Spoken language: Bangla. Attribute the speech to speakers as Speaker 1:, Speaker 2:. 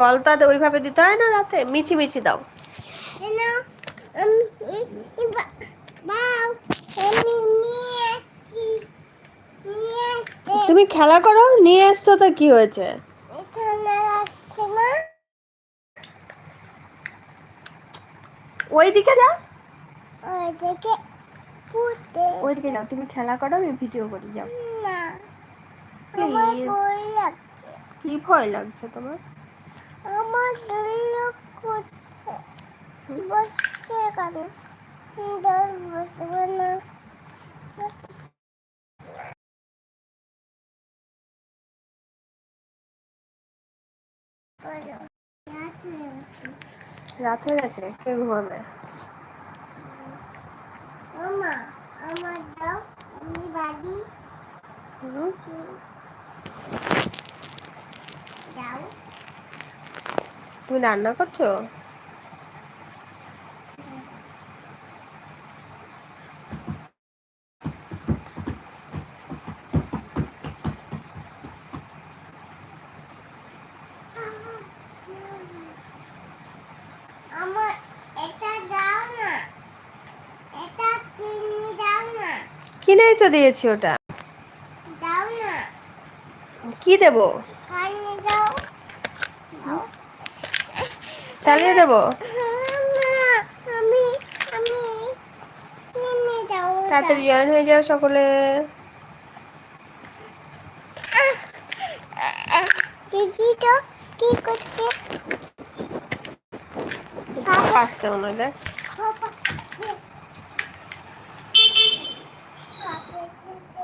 Speaker 1: জল তো ওইভাবে দিতে হয় না রাতে। মিছি মিছি দাও। তুমি খেলা করো নিয়ে এসছো তো কি হয়েছে?
Speaker 2: ওইদিকে পুঁতে।
Speaker 1: ওই দিকে যাও তুমি খেলা করো আমি ভিডিও করি যাও। কি ভয় লাগছে তোমার?
Speaker 2: আমার লোক করছে। বসছে কেন দর পারে না।
Speaker 1: রাত হয়ে গেছে কে ঘুমাবে?
Speaker 2: আমার দাও বাড়ি।
Speaker 1: হুম?
Speaker 2: দাও
Speaker 1: তুমি রান্না করছ? কিনেই তো দিয়েছি ওটা। কি দেবো
Speaker 2: কানে দাও দাও
Speaker 1: চালিয়ে দেবো? তাড়াতাড়ি জয়েন হয়ে যাও সকলে।
Speaker 2: দেখি কি করছে?
Speaker 1: আসছে মনে হয় দেখ।